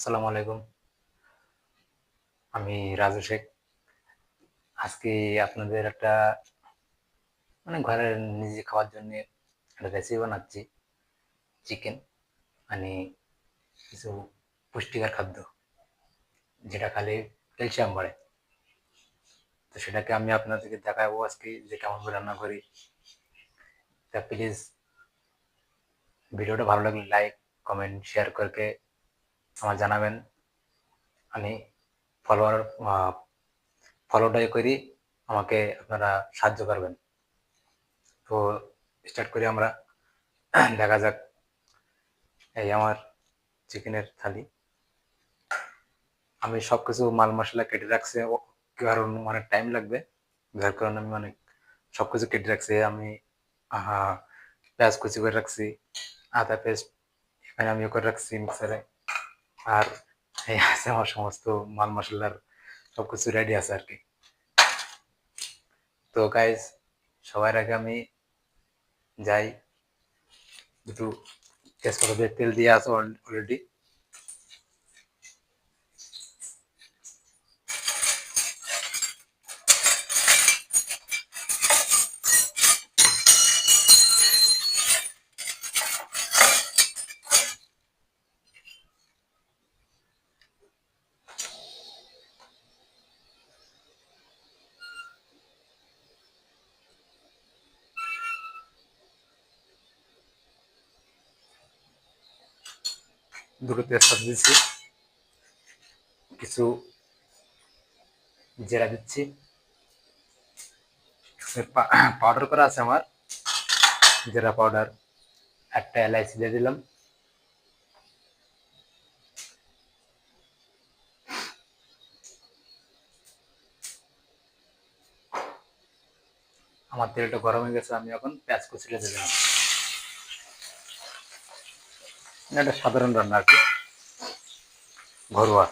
আসসালামু আলাইকুম। আমি রাজু শেখ। আজকে আপনাদের একটা মানে ঘরের নিজে খাওয়ার জন্য একটা রেসিপি বানাচ্ছি। চিকেন মানে কিছু পুষ্টিকর খাদ্য, যেটা খালি ক্যালসিয়াম বাড়ে। তো সেটাকে আমি আপনাদেরকে দেখাবো আজকে যে কেমন করে রান্না করি। তা প্লিজ ভিডিওটা ভালো লাগলে লাইক কমেন্ট শেয়ার করকে আমার জানাবেন। আমি ফলোয়ার ফলোটাই করি, আমাকে আপনারা সাহায্য করবেন। তো স্টার্ট করি আমরা। দেখা যাক। এই আমার চিকেনের থালি। আমি সব কিছু মাল মশলা কেটে রাখছি। কারণ অনেক টাইম লাগবে। যার কারণে আমি অনেক সব কিছু কেটে রাখছি। আমি পেঁয়াজ কুচি করে রাখছি। আদা পেস্ট এখানে আমি করে রাখছি মিক্সারে আর এই আছে আমার সমস্ত মাল মশলার সব কিছু রেডি আছে আর কি। তো গাইজ সবার আগে আমি যাই। দুটো তেজপাতা তেল দিয়ে আছে অলরেডি দুটো তেজপাতা দিচ্ছি। কিছু জেরা দিচ্ছি। পাউডার করা আছে আমার। জেরা পাউডার একটা এলাইচি দিয়ে দিলাম। আমার তেলটা গরম হয়ে গেছে, আমি এখন পেঁয়াজ দিয়ে দিলাম। এটা সাধারণ রান্না আর ঘরোয়া।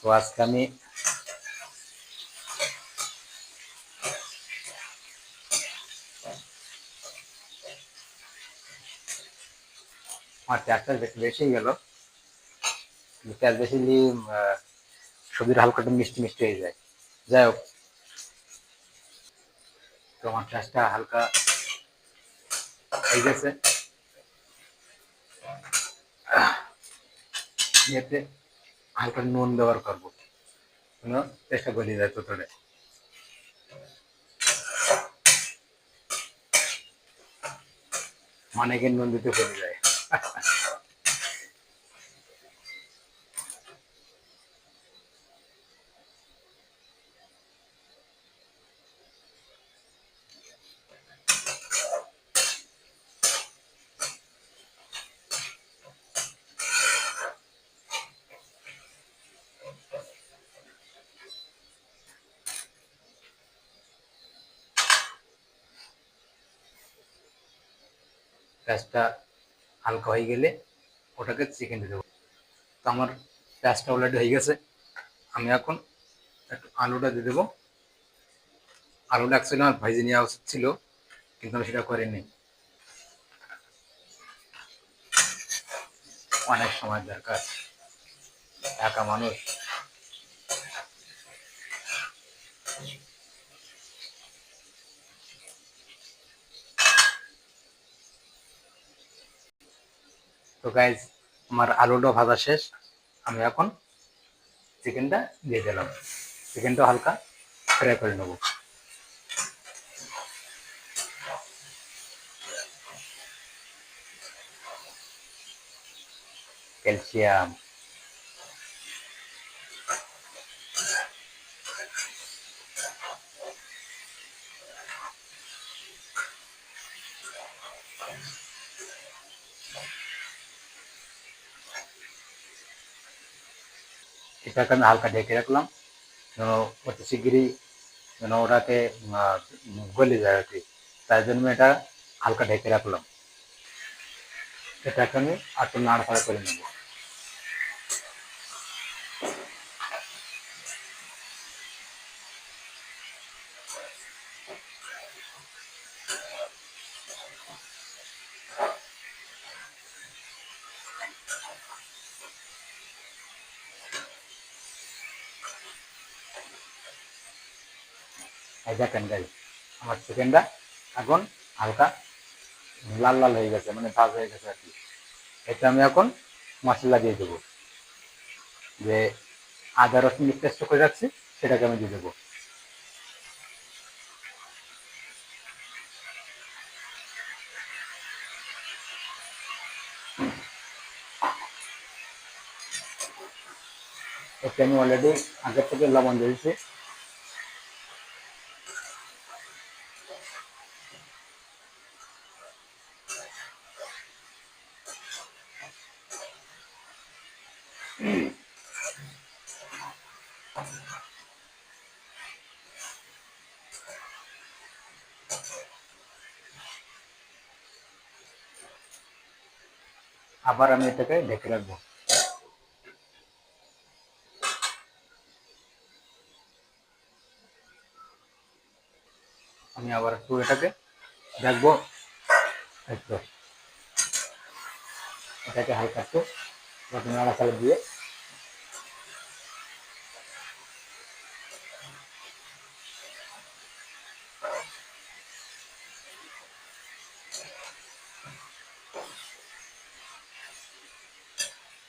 তো আজকে আমি আমার পেঁয়াজটা বেশি গেল। পেঁয়াজ বেশি নিয়ে সবজির হালকাটা মিষ্টি মিষ্টি হয়ে যায়। যাই হোক। তো আমার পেঁয়াজটা হালকা হয়ে গেছে। এতে হালকা নুন ব্যবহার করব। চেষ্টা করি যায় তোতরে মানে কি নুন দিতে পড়ে যায়। পেঁয়াজটা হালকা হয়ে গেলে ওটাকে চিকেন দেবো তো আমার পেঁয়াজটা অলরেডি হয়ে গেছে। আমি এখন একটু আলুটা দিয়ে দেবো। আলুটা অ্যাকচুয়ালি আমার ভাইজে নেওয়া উচিত ছিল, কিন্তু আমি সেটা করিনি। অনেক সময় দরকার, একা মানুষ। তো গাইজ আমার আলুটা ভাজা শেষ। আমি এখন চিকেনটা দিয়ে দিলাম। চিকেনটা হালকা ফ্রাই করে নেব। ক্যালসিয়াম এটাকে আমি হালকা ঢেকে রাখলাম, যেন অতি শিগগিরই যেন ওটাকে গলে যায় আর তাই জন্য এটা হালকা ঢেকে রাখলাম। এটাকে আমি একটু নাড়াচাড়া করে নেব। এই দেখেন গাই আমার চিকেনটা এখন হালকা লাল লাল হয়ে গেছে মানে ভাজ হয়ে গেছে আর কি। এটা আমি এখন মশলা দিয়ে দেবো। যে আদা রসুন পেস্ট করে রাখছি, সেটাকে আমি দিয়ে দেবো। এতে আমি অলরেডি আগের থেকে লবণ দিয়েছি। আবার আমি এটাকে ঢেকে রাখব। আমি আবার একটু এটাকে দেখব এটাকে হালকা একটু প্রথমে নাড়াচাড়া দিয়ে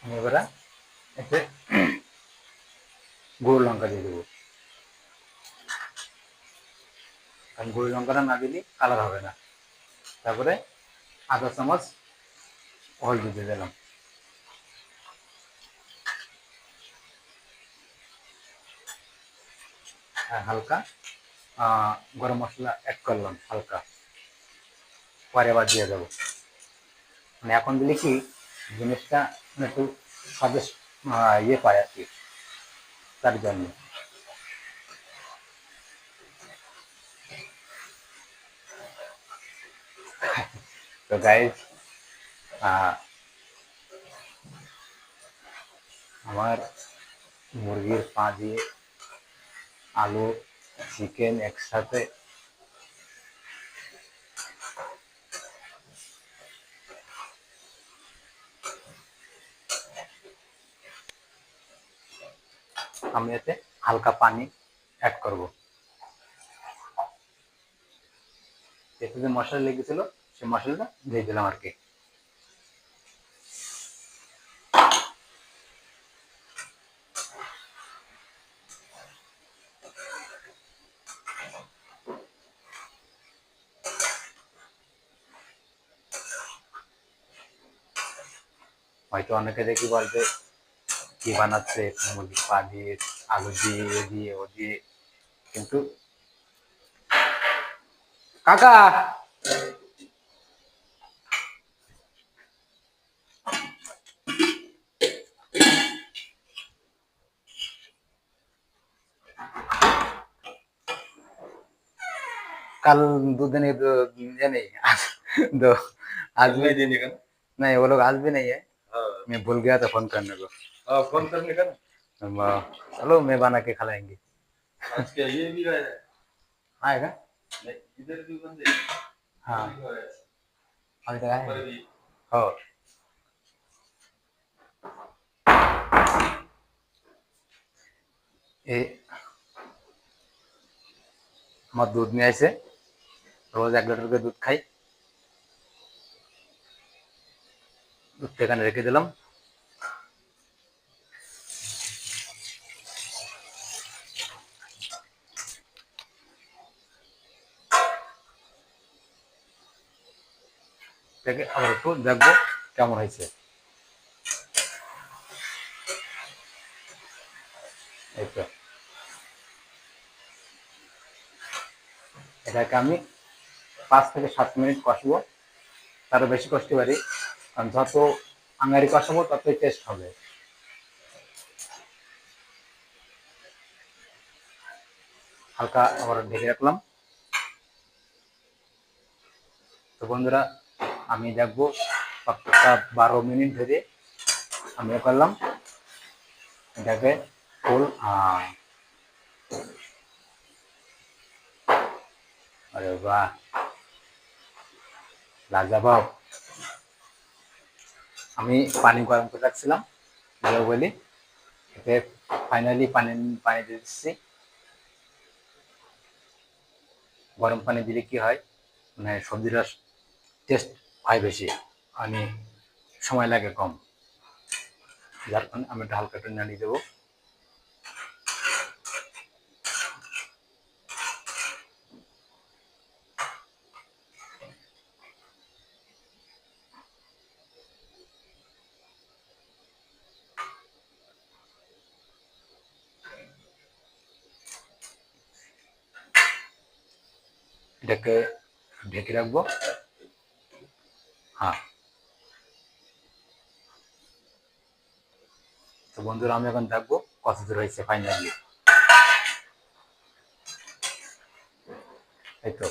আমি এবারে এতে লঙ্কা দিয়ে দেবো। কারণ গুঁড়ো লঙ্কাটা না দিলে কালার হবে না। তারপরে আধা চামচ হলদি দিয়ে দিলাম। হালকা। আহ, গরম মশলা অ্যাড করলাম হালকা। পরে আবার দিয়ে দেবো। মানে এখন দিলে কি জিনিসটা মানে একটু আহ, ইয়ে পায় আর কি তার জন্য। তো গাইজ আমার মুরগির পা দিয়ে আলু চিকেন একসাথে। আমি এতে হালকা পানি অ্যাড করব। এতে যে মশলা লেগেছিল সেই মশলাটা দিয়ে দিলাম আর কি। হয়তো অনেকে দেখি বলবে কি বানাচ্ছে? পা দিয়ে আলু দিয়ে এ দিয়ে ও দিয়ে। কিন্তু কাকা! কাল দুদিনে জানি আজ আসবে না ও লোক আসবে না मैं भूल गया था फ़ोन करने को। फ़ोन करने का चलो मैं बना के खिलाएँगे। ये भी आएगा? इधर भी बंदे हाँ। अभी तक हाँ, आएगा। हो ये हमारे दूध में ऐसे। रोज एक लीटर का दूध खाई। দুধটা এখানে রেখে দিলাম। আবার একটু দেখব কেমন হয়েছে। এটাকে আমি পাঁচ থেকে সাত মিনিট কষবো। তারও বেশি কষতে পারি যত আঙারি কষাবো ততই টেস্ট হবে। হালকা আবার ঢেকে রাখলাম। তো বন্ধুরা, আমি দেখব পাক্কা বারো মিনিট ধরে আমি করলাম। এটাকে ফুল আরে বাহ! লাজবাব। আমি পানি গরম করে রাখছিলাম ভালো বলি, এতে ফাইনালি পানি পানি দিয়ে দিচ্ছি। গরম পানি দিলে কি হয় মানে সবজিটা টেস্ট হয় বেশি, আমি সময় লাগে কম। যার কারণে আমি ঢাল হালকা একটু দেবো। এটাকে ঢেকে রাখব। হ্যাঁ। তো বন্ধুরা, আমি এখন দেখব কত দূর হয়েছে ফাইনালি এই তো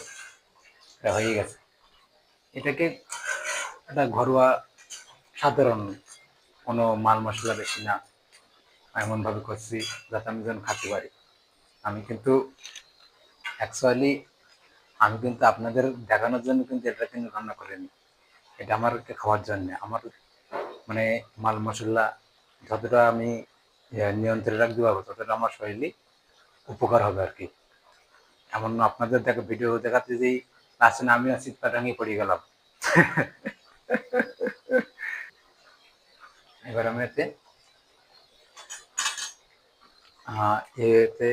হয়ে গেছে। এটাকে একটা ঘরোয়া সাধারণ কোনো মাল মশলা বেশি না। এমনভাবে করছি যাতে আমি যেন খাতে পারি। আমি কিন্তু অ্যাকচুয়ালি আমি কিন্তু আপনাদের দেখানোর জন্য কিন্তু এটা কিন্তু রান্না করিনি। এটা আমার খাওয়ার জন্য। আমার মানে মাল মশলা যতটা আমি নিয়ন্ত্রণে রাখতে পারব, ততটা আমার শরীরে উপকার হবে আর কি। এমন আপনাদের দেখা ভিডিও দেখাতে যেই লাস্টে না আমি শীত পাটাঙ্গি পড়ে গেলাম। এবার আমি এতে এতে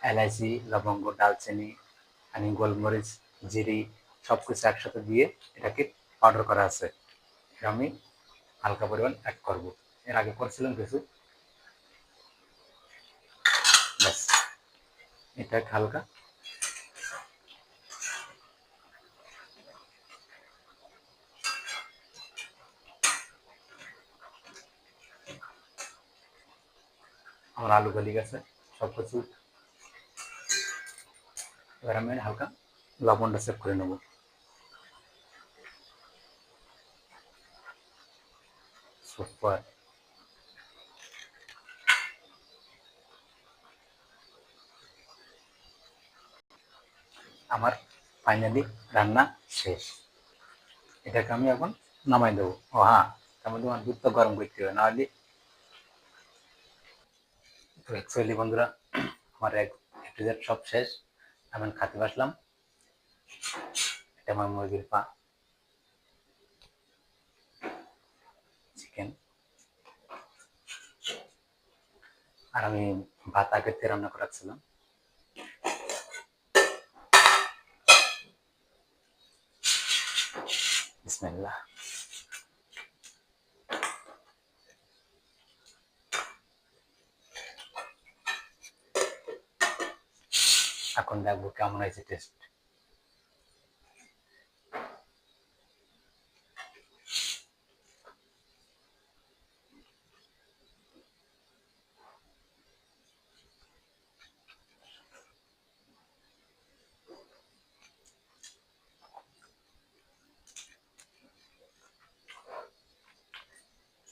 এলাইচি, লবঙ্গ, ডালচিনি আমি গোলমরিচ, জিরি সব কিছু একসাথে দিয়ে এটাকে পাউডার করা আছে। এটা আমি হালকা পরিমাণ অ্যাড করব। এর আগে করেছিলাম কিছু। ব্যাস। এটা হালকা। আমার আলু গলি গেছে সব কিছু এবার আমি হালকা লবণটা সেভ করে নেব। আমার ফাইনালি রান্না শেষ। এটাকে আমি এখন নামাই দেবো। ও হ্যাঁ তার মধ্যে আমার দুধটা গরম করতে হবে, নাহলে তো অ্যাকচুয়ালি বন্ধুরা, আমার এক সব শেষ। আমি খাতে বসলাম। এটা আমার মুরগির পা। চিকেন আর আমি ভাত আগে থেকে রান্না করে রাখছিলাম বিসমিল্লাহ। এখন দেখব কেমন হয়েছে টেস্ট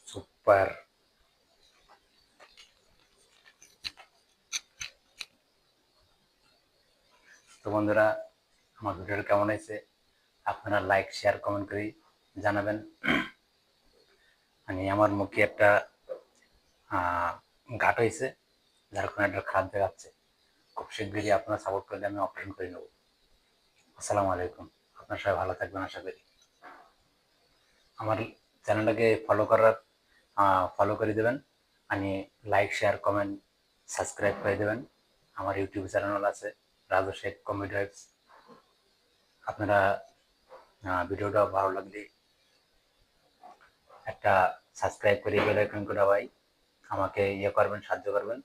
সুপার বন্ধুরা, আমার ভিডিওটা কেমন হয়েছে আপনারা লাইক শেয়ার কমেন্ট করে জানাবেন। মানে আমার মুখে একটা ঘাট হয়েছে, যার কারণে একটা খারাপ দেখাচ্ছে। খুব শীঘ্রই আপনারা সাপোর্ট করলে আমি অপারেশন করে নেব। আসসালামু আলাইকুম। আপনার সবাই ভালো থাকবেন, আশা করি। আমার চ্যানেলটাকে ফলো করার ফলো করে দেবেন। আমি লাইক শেয়ার কমেন্ট সাবস্ক্রাইব করে দেবেন। আমার ইউটিউব চ্যানেল আছে। রাজু শেখ আপনারা ভিডিওটা ভালো লাগলে একটা সাবস্ক্রাইব করে বেল আইকন করে ভাই আমাকে ইয়ে করবেন, সাহায্য করবেন।